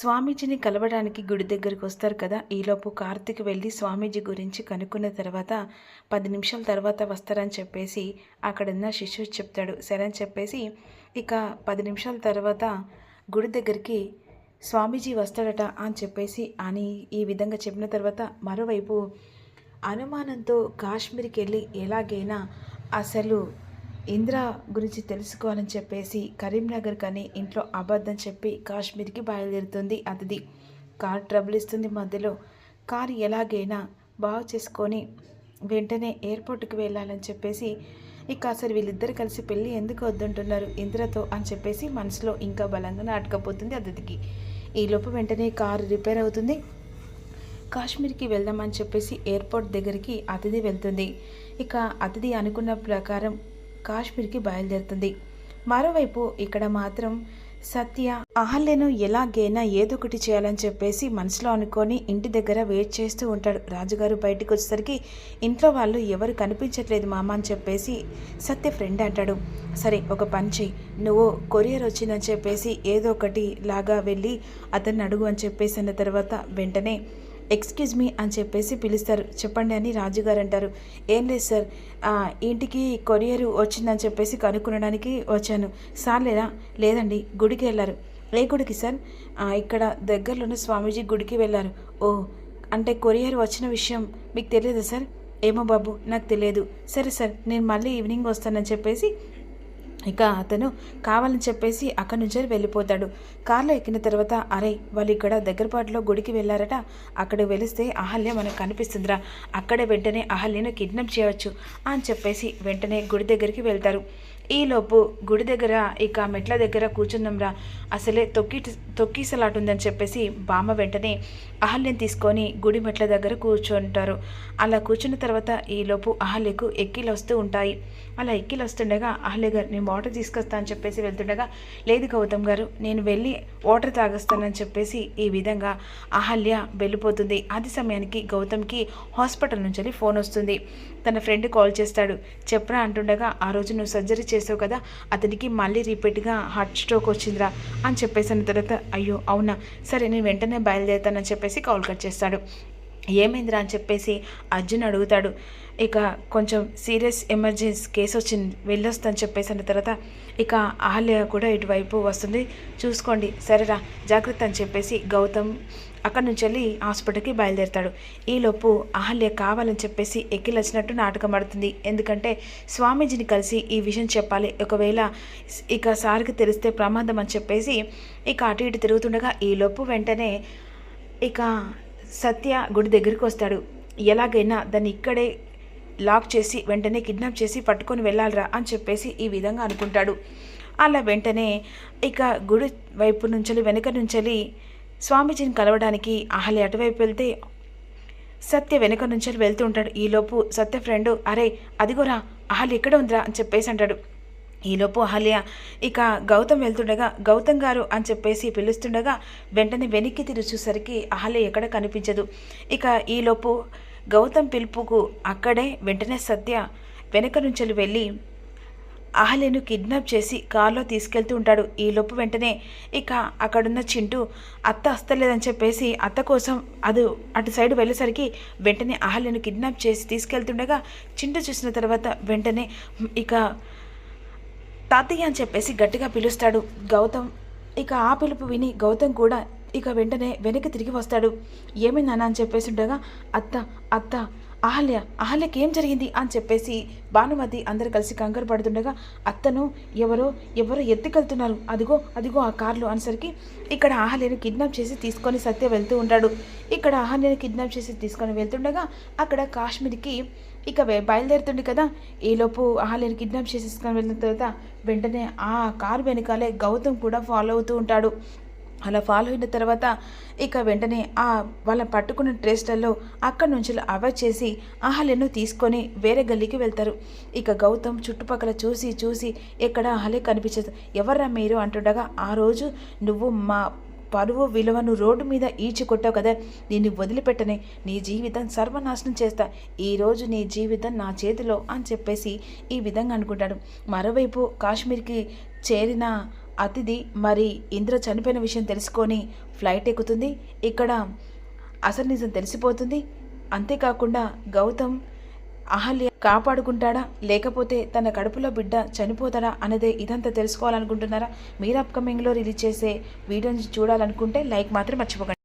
స్వామీజీని కలవడానికి గుడి దగ్గరికి వస్తారు కదా. ఈలోపు కార్తీక్ వెళ్ళి స్వామీజీ గురించి కనుక్కున్న తర్వాత పది నిమిషాల తర్వాత వస్తారని చెప్పేసి అక్కడున్న శిష్యుడు చెప్తాడు. సరే అని చెప్పేసి ఇక పది నిమిషాల తర్వాత గుడి దగ్గరికి స్వామీజీ వస్తాడట అని చెప్పేసి అని ఈ విధంగా చెప్పిన తర్వాత మరోవైపు అనుమానంతో కాశ్మీర్కి వెళ్ళి ఎలాగైనా అసలు ఇంద్ర గురించి తెలుసుకోవాలని చెప్పేసి కరీంనగర్ కానీ ఇంట్లో అబద్ధం చెప్పి కాశ్మీర్కి బయలుదేరుతుంది అతిథి. కార్ ట్రబుల్ ఇస్తుంది మధ్యలో. కార్ ఎలాగైనా బాగు చేసుకొని వెంటనే ఎయిర్పోర్ట్కి వెళ్ళాలని చెప్పేసి ఇక అసలు వీళ్ళిద్దరు కలిసి పెళ్ళి ఎందుకు వద్దంటున్నారు ఇంద్రతో అని చెప్పేసి మనసులో ఇంకా బలంగా నాటకపోతుంది అతిథికి. ఈలోపు వెంటనే కారు రిపేర్ అవుతుంది. కాశ్మీర్కి వెళ్దామని చెప్పేసి ఎయిర్పోర్ట్ దగ్గరికి అతిథి వెళ్తుంది. ఇక అతిథి అనుకున్న ప్రకారం కాశ్మీర్కి బయలుదేరుతుంది. మరోవైపు ఇక్కడ మాత్రం సత్య అహల్యను ఎలాగైనా ఏదో ఒకటి చేయాలని చెప్పేసి మనసులో అనుకొని ఇంటి దగ్గర వెయిట్ చేస్తూ ఉంటాడు. రాజుగారు బయటకు వచ్చేసరికి ఇంట్లో వాళ్ళు ఎవరు కనిపించట్లేదు మామ అని చెప్పేసి సత్య ఫ్రెండ్ అంటాడు. సరే ఒక పని చెయ్యి. నువ్వు కొరియర్ వచ్చిందని చెప్పేసి ఏదో ఒకటి లాగా వెళ్ళి అతన్ని అడుగు అని చెప్పేసి అన్న తర్వాత వెంటనే ఎక్స్క్యూజ్ మీ అని చెప్పేసి పిలుస్తారు. చెప్పండి అని రాజుగారు అంటారు. ఏం లేదు సార్ ఇంటికి కొరియర్ వచ్చిందని చెప్పేసి కనుక్కొనడానికి వచ్చాను. సార్ లేదా లేదండి గుడికి వెళ్ళారు. ఏ గుడికి సార్? ఇక్కడ దగ్గరలోనే స్వామీజీ గుడికి వెళ్ళారు. ఓ అంటే కొరియర్ వచ్చిన విషయం మీకు తెలియదా సార్? ఏమో బాబు నాకు తెలియదు. సరే సార్ నేను మళ్ళీ ఈవినింగ్ వస్తానని చెప్పేసి ఇక అతను కావాలని చెప్పేసి అక్కడి నుంచి వెళ్ళిపోతాడు. కార్లో ఎక్కిన తర్వాత అరే వాళ్ళు ఇక్కడ దగ్గరపాటులో గుడికి వెళ్ళారట. అక్కడికి వెలిస్తే అహల్య మనకు కనిపిస్తుందిరా. అక్కడే వెంటనే అహల్యను కిడ్నాప్ చేయవచ్చు అని చెప్పేసి వెంటనే గుడి దగ్గరికి వెళ్తారు. ఈలోపు గుడి దగ్గర ఇక మెట్ల దగ్గర కూర్చుందాంరా అసలే తొక్కి తొక్కీసలాటుందని చెప్పేసి బామ్మ వెంటనే అహల్యం తీసుకొని గుడి మెట్ల దగ్గర కూర్చుంటారు. అలా కూర్చున్న తర్వాత ఈలోపు అహల్యకు ఎక్కిలు వస్తూ ఉంటాయి. అలా ఎక్కిలు వస్తుండగా అహల్య గారు నేను వాటర్ తీసుకొస్తా అని చెప్పేసి వెళ్తుండగా లేదు గౌతమ్ గారు నేను వెళ్ళి వాటర్ తాగొస్తానని చెప్పేసి ఈ విధంగా అహల్య వెళ్ళిపోతుంది. అది సమయానికి గౌతమ్కి హాస్పిటల్ నుంచి వెళ్ళి ఫోన్ వస్తుంది. తన ఫ్రెండ్ కాల్ చేస్తాడు. చెప్పరా అంటుండగా ఆ రోజు నువ్వు సర్జరీ చేసావు కదా అతనికి మళ్ళీ రిపీట్గా హార్ట్ స్ట్రోక్ వచ్చిందిరా అని చెప్పేసిన తర్వాత అయ్యో అవునా? సరే నేను వెంటనే బయలుదేరుతానని చెప్పేసి కాల్ కట్ చేస్తాడు. ఏమైందిరా అని చెప్పేసి అర్జున్ అడుగుతాడు. ఇక కొంచెం సీరియస్ ఎమర్జెన్సీ కేసు వచ్చింది వెళ్ళొస్తాను చెప్పేసి అన్న తర్వాత ఇక అహల్య కూడా ఇటువైపు వస్తుంది. చూసుకోండి సరేరా జాగ్రత్త అని చెప్పేసి గౌతమ్ అక్కడి నుంచి వెళ్ళి హాస్పిటల్కి బయలుదేరుతాడు. ఈలోపు అహల్య కావాలని చెప్పేసి ఎక్కిలొచ్చినట్టు నాటకం ఆడుతుంది. ఎందుకంటే స్వామీజీని కలిసి ఈ విషయం చెప్పాలి. ఒకవేళ ఇక సార్కి తెలిస్తే ప్రమాదం అని చెప్పేసి ఇక అటు ఇటు తిరుగుతుండగా ఈలోపు వెంటనే ఇక సత్య గుడి దగ్గరికి వస్తాడు. ఎలాగైనా దాన్ని ఇక్కడే లాక్ చేసి వెంటనే కిడ్నాప్ చేసి పట్టుకొని వెళ్ళాలిరా అని చెప్పేసి ఈ విధంగా అనుకుంటాడు. అలా వెంటనే ఇక గుడి వైపు నుంచి వెనుక నుంచి స్వామీజీని కలవడానికి అహల్య అటువైపు వెళ్తే సత్య వెనుక నుంచి వెళ్తూ ఉంటాడు. ఈలోపు సత్య ఫ్రెండ్ అరే అదిగోరా అహల్య ఎక్కడ ఉందిరా అని చెప్పేసి అంటాడు. ఈలోపు అహల్య ఇక గౌతమ్ వెళ్తుండగా గౌతమ్ గారు అని చెప్పేసి పిలుస్తుండగా వెంటనే వెనక్కి తిరిగి చూసరికి అహల్య ఎక్కడ కనిపించదు. ఇక ఈలోపు గౌతమ్ పిలుపుకు అక్కడే వెంటనే సత్య వెనక నుంచి వెళ్ళి అహల్యను కిడ్నాప్ చేసి కారులో తీసుకెళ్తూ ఉంటాడు. ఈలోపు వెంటనే ఇక అక్కడున్న చింటూ అత్త వస్తలేదని చెప్పేసి అత్త కోసం అది అటు సైడ్ వెళ్ళేసరికి వెంటనే అహల్యను కిడ్నాప్ చేసి తీసుకెళ్తుండగా చింటూ చూసిన తర్వాత వెంటనే ఇక తాతయ్య అని చెప్పేసి గట్టిగా పిలుస్తాడు. గౌతమ్ ఇక ఆ పిలుపు విని గౌతమ్ కూడా ఇక వెంటనే వెనక్కి తిరిగి వస్తాడు. ఏమైందన్న అని చెప్పేసి ఉండగా అత్త అత్త అహల్య అహల్యకి ఏం జరిగింది అని చెప్పేసి భానుమతి అందరు కలిసి కంగారు పడుతుండగా అత్తను ఎవరో ఎవరో ఎత్తుకెళ్తున్నారు. అదిగో అదిగో ఆ కార్లు అనేసరికి ఇక్కడ అహల్యను కిడ్నాప్ చేసి తీసుకొని సత్య వెళ్తూ ఉంటాడు. ఇక్కడ అహల్యను కిడ్నాప్ చేసి తీసుకొని వెళ్తుండగా అక్కడ కాశ్మీర్కి ఇక బయలుదేరుతుంది కదా. ఈలోపు అహల్యను కిడ్నాప్ చేసి తీసుకొని వెళ్ళిన తర్వాత వెంటనే ఆ కారు వెనకాలే గౌతమ్ కూడా ఫాలో అవుతూ ఉంటాడు. అలా ఫాలో అయిన తర్వాత ఇక వెంటనే ఆ వాళ్ళని పట్టుకున్న ట్రేస్లలో అక్కడి నుంచి అవాయిడ్ చేసి అహల్యను తీసుకొని వేరే గల్లీకి వెళ్తారు. ఇక గౌతమ్ చుట్టుపక్కల చూసి చూసి ఎక్కడ అహలే కనిపించదు. ఎవర్రా మీరు అంటుండగా ఆ రోజు నువ్వు మా పరువు విలువను రోడ్డు మీద ఈడ్చి కొట్టావు కదా దీన్ని వదిలిపెట్టనే. నీ జీవితం సర్వనాశనం చేస్తా. ఈరోజు నీ జీవితం నా చేతిలో అని చెప్పేసి ఈ విధంగా అనుకుంటాడు. మరోవైపు కాశ్మీర్కి చేరిన అతిథి మరి ఇంద్ర చనిపోయిన విషయం తెలుసుకొని ఫ్లైట్ ఎక్కుతుంది. ఇక్కడ అసలు నిజం తెలిసిపోతుంది. అంతేకాకుండా గౌతమ్ అహల్య కాపాడుకుంటాడా? లేకపోతే తన కడుపులో బిడ్డ చనిపోతాడా అనేది ఇదంతా తెలుసుకోవాలనుకుంటున్నారా? మీరు అప్కమింగ్లో రిలీజ్ చేసే వీడియోని చూడాలనుకుంటే లైక్ మాత్రం మర్చిపోకండి.